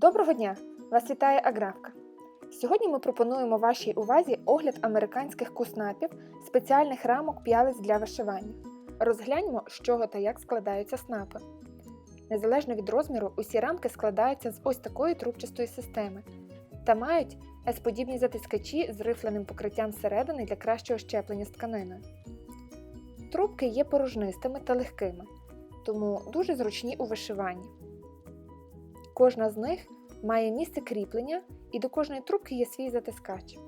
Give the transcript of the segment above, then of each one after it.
Доброго дня! Вас вітає Аграфка. Сьогодні ми пропонуємо вашій увазі огляд американських куснапів, спеціальних рамок п'ялиць для вишивання. Розгляньмо, з чого та як складаються снапи. Незалежно від розміру, усі рамки складаються з ось такої трубчастої системи та мають S-подібні затискачі з рифленим покриттям зсередини для кращого щеплення з тканиною. Трубки є порожнистими та легкими, тому дуже зручні у вишиванні. Кожна з них має місце кріплення і до кожної трубки є свій затискач.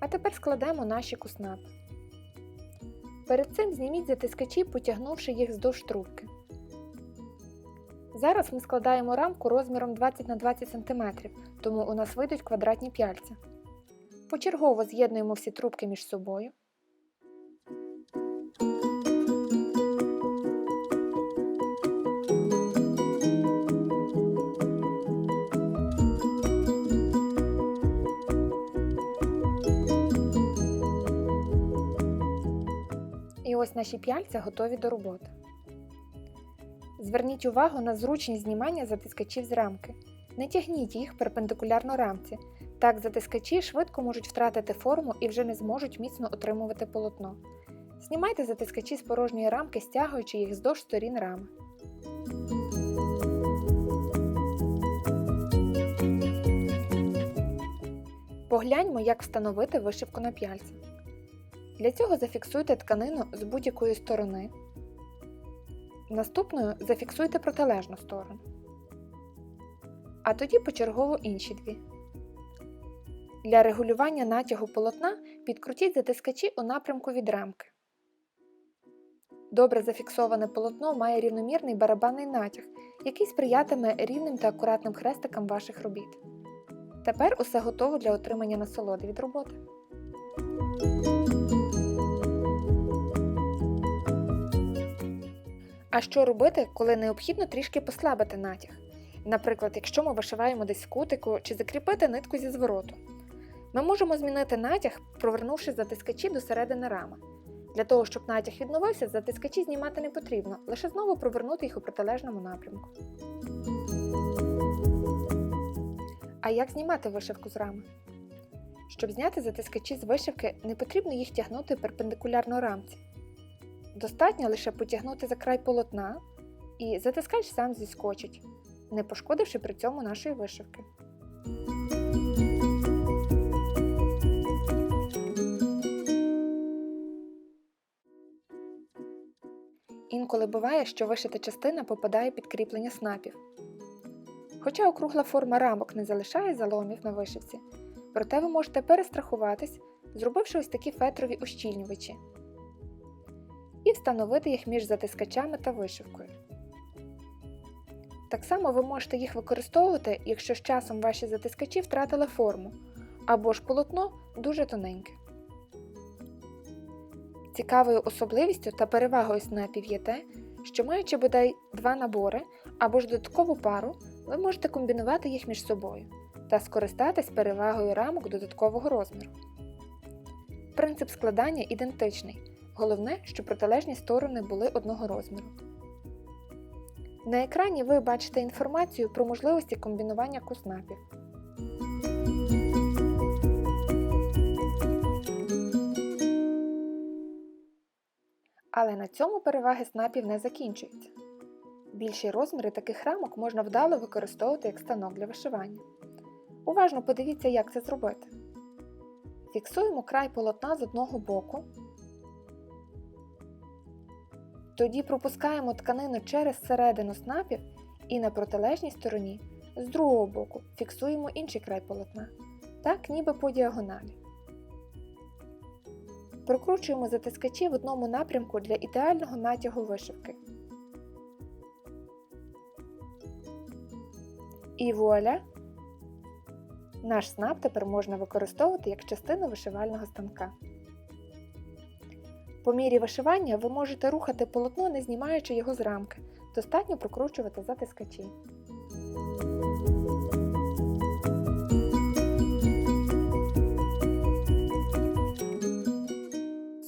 А тепер складемо наші куснапи. Перед цим зніміть затискачі, потягнувши їх вздовж трубки. Зараз ми складаємо рамку розміром 20 на 20 см, тому у нас вийдуть квадратні п'яльця. Почергово з'єднуємо всі трубки між собою. Ось наші п'яльця готові до роботи. Зверніть увагу на зручність знімання затискачів з рамки. Не тягніть їх перпендикулярно рамці. Так затискачі швидко можуть втратити форму і вже не зможуть міцно отримувати полотно. Знімайте затискачі з порожньої рамки, стягуючи їх вздовж сторін рами. Погляньмо, як встановити вишивку на п'яльця. Для цього зафіксуйте тканину з будь-якої сторони. Наступною зафіксуйте протилежну сторону. А тоді почергово інші дві. Для регулювання натягу полотна підкрутіть затискачі у напрямку від рамки. Добре зафіксоване полотно має рівномірний барабанний натяг, який сприятиме рівним та акуратним хрестикам ваших робіт. Тепер усе готово для отримання насолоди від роботи. А що робити, коли необхідно трішки послабити натяг? Наприклад, якщо ми вишиваємо десь кутику чи закріпити нитку зі звороту. Ми можемо змінити натяг, провернувши затискачі до середини рами. Для того, щоб натяг відновився, затискачі знімати не потрібно, лише знову провернути їх у протилежному напрямку. А як знімати вишивку з рами? Щоб зняти затискачі з вишивки, не потрібно їх тягнути перпендикулярно рамці. Достатньо лише потягнути за край полотна, і затискач сам зіскочить, не пошкодивши при цьому нашої вишивки. Інколи буває, що вишита частина попадає під кріплення снапів. Хоча округла форма рамок не залишає заломів на вишивці, проте ви можете перестрахуватись, зробивши ось такі фетрові ущільнювачі і встановити їх між затискачами та вишивкою. Так само ви можете їх використовувати, якщо з часом ваші затискачі втратили форму, або ж полотно дуже тоненьке. Цікавою особливістю та перевагою снапів є те, що маючи бодай два набори або ж додаткову пару, ви можете комбінувати їх між собою та скористатись перевагою рамок додаткового розміру. Принцип складання ідентичний. Головне, щоб протилежні сторони були одного розміру. На екрані ви бачите інформацію про можливості комбінування куснапів. Але на цьому переваги снапів не закінчуються. Більші розміри таких рамок можна вдало використовувати як станок для вишивання. Уважно подивіться, як це зробити. Фіксуємо край полотна з одного боку. Тоді пропускаємо тканину через середину снапів і на протилежній стороні з другого боку фіксуємо інший край полотна, так ніби по діагоналі. Прокручуємо затискачі в одному напрямку для ідеального натягу вишивки. І вуаля! Наш снап тепер можна використовувати як частину вишивального станка. По мірі вишивання ви можете рухати полотно, не знімаючи його з рамки. Достатньо прокручувати затискачі.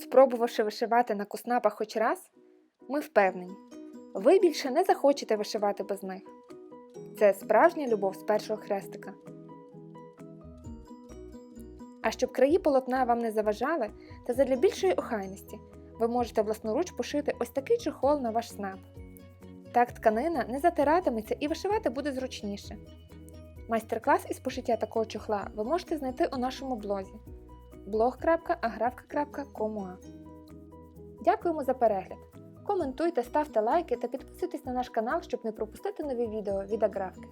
Спробувавши вишивати на куснапах хоч раз, ми впевнені, ви більше не захочете вишивати без них. Це справжня любов з першого хрестика. А щоб краї полотна вам не заважали, та задля більшої охайності, ви можете власноруч пошити ось такий чохол на ваш снап. Так тканина не затиратиметься і вишивати буде зручніше. Майстер-клас із пошиття такого чохла ви можете знайти у нашому блозі blog.agravka.com.ua Дякуємо за перегляд! Коментуйте, ставте лайки та підписуйтесь на наш канал, щоб не пропустити нові відео від Аграфки.